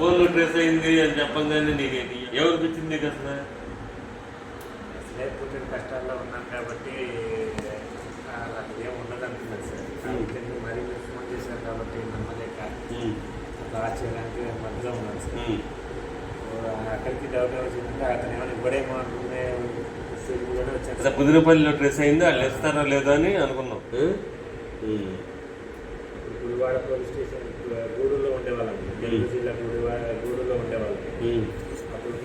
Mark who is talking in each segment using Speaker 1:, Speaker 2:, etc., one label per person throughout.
Speaker 1: Phone trace అయింది అని చెప్పంగానే నీకు ఎవరికి వచ్చింది నీకు అసలు?
Speaker 2: లేకపోతే కష్టాల్లో ఉన్నాను కాబట్టి ఆ, నాకు ఏం ఉండదు అనుకున్నాను సార్ కాబట్టి మీరు మరీ మీరు ఫోన్ చేశారు కాబట్టి నమ్మలేక అలా చేయడానికి మధ్యలో ఉన్నాను సార్. అక్కడికి డౌట్ వచ్చిందంటే అతను ఏమైనా ఇవ్వడేమో అనుకునే
Speaker 1: అసలు కుదిరిపల్లిలో ట్రేస్ అయింది? వాళ్ళు ఇస్తారో లేదో అని అనుకున్నాం.
Speaker 2: గుడివాడ పోలీస్ స్టేషన్ గూడూరులో ఉండేవాళ్ళం నెల్లూరు జిల్లా గుడివాడ గూడూరులో ఉండేవాళ్ళం
Speaker 1: ఉమ్,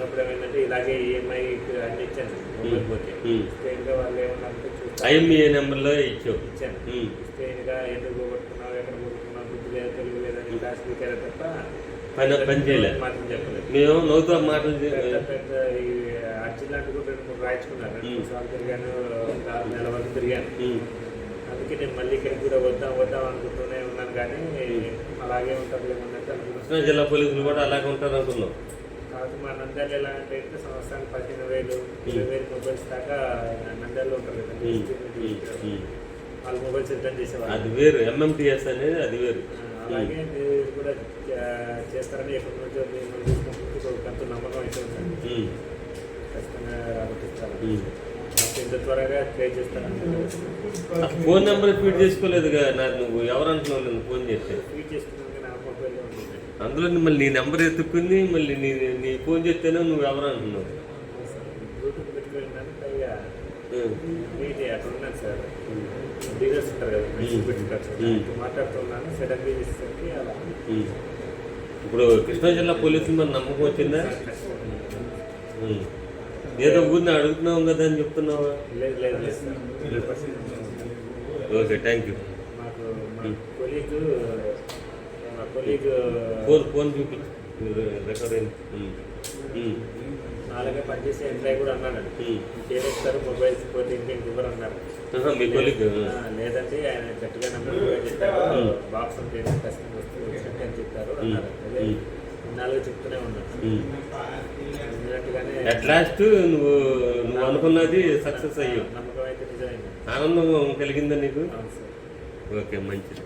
Speaker 2: ఉన్నప్పుడు ఏమైందంటే ఇలాగే ఈఎంఐ అన్ని ఇచ్చాను. మొబైల్ పోతే.
Speaker 1: ఉమ్.
Speaker 2: స్టేట్గా వాళ్ళు ఏమన్నారంటే చూస్తాను
Speaker 1: ఐఎంఈఏ నెంబర్లో ఇచ్చావు.
Speaker 2: ఇచ్చాను.
Speaker 1: ఉమ్,
Speaker 2: స్టేట్గా ఎందుకు పోగొట్టుకున్నావు ఎక్కడ పోగొట్టుకున్నావు బుద్ధి లేదు తెలుగు లేదని క్లాస్ స్పీకర్ తప్ప
Speaker 1: పని పని చేయలే.
Speaker 2: మాత్రం చెప్పలేదు.
Speaker 1: మేము నవ్వుతూ మాటలు
Speaker 2: పెద్ద పెద్ద ఈ అర్జున్ కూడా రెండు మూడు రాయించుకున్నాను రెండు మూడు సార్లు తిరిగాను ఒక నెల వరకు తిరిగాను. అందుకే నేను మళ్ళీ ఇక్కడికి కూడా వద్దాం వద్దాం అనుకుంటూనే ఉన్నాను కానీ అలాగే ఉంటుంది ఏమన్నట్టు అనుకున్నాను
Speaker 1: కృష్ణా జిల్లా పోలీసులు కూడా అలాగే ఉంటారు అనుకున్నాం.
Speaker 2: కాబట్టి మా నంద్యాల ఎలా అంటే సంవత్సరానికి పదిహేను వేలు ఇరవై వేలు మొబైల్స్ దాకా నంద్యాలలో ఉంటారు కదా. వాళ్ళు. మొబైల్స్ రిటర్న్ చేసేవాళ్ళు.
Speaker 1: అది వేరు. ఎంఎంటిఎస్ అనేది అది వేరు.
Speaker 2: అలాగే మీరు కూడా చేస్తారని ఎప్పటి నుంచో మేము చూసుకుంటూ ఒక కొంత నమ్మకం అయితే ఉందండి ఖచ్చితంగా రాబట్టిస్తాను. నాకు ఇంత త్వరగా పే చేస్తాను
Speaker 1: ఫోన్ నెంబర్ ఫీడ్ చేసుకోలేదుగా నాకు నువ్వు. ఎవరు అంటున్నావు నేను ఫోన్ చేస్తే?
Speaker 2: ఫీడ్ చేసుకున్నాక నా మొబైల్లో ఉంటుంది
Speaker 1: అందులో మళ్ళీ నీ నెంబర్ ఎత్తుక్కుని మళ్ళీ నీ నీ ఫోన్ చేస్తేనే నువ్వు ఎవరు అంటున్నావు. ఇప్పుడు కృష్ణా జిల్లా పోలీసులు మన నమ్మకం వచ్చిందా. ఏదో ఊరిని అడుగుతున్నావు కదా అని చెప్తున్నావా? Okay thank you phone phone చూపించు రికవర్ అయింది.
Speaker 2: అలాగే పనిచేసే ఎంప్లాయ్ కూడా అన్నాడు.
Speaker 1: ఉమ్.
Speaker 2: ఇంకేస్తారు మొబైల్స్ పోతే ఇంకేం ఇవ్వరు అన్నారు. లేదంటే ఆయన గట్టిగా నెంబర్ కూడా చెప్పారు. బాక్స్ ఉంటే కస్టమర్ వస్తే వచ్చినట్టు అని చెప్పారు అన్నారు. నాలుగు చెప్తూనే ఉన్నాను
Speaker 1: అట్ లాస్ట్ నువ్వు నువ్వు అనుకున్నది సక్సెస్ అయ్యావు
Speaker 2: నమ్మకం అయితే నిజమైంది.
Speaker 1: ఆనందం కలిగిందా నీకు? ఓకే మంచిది.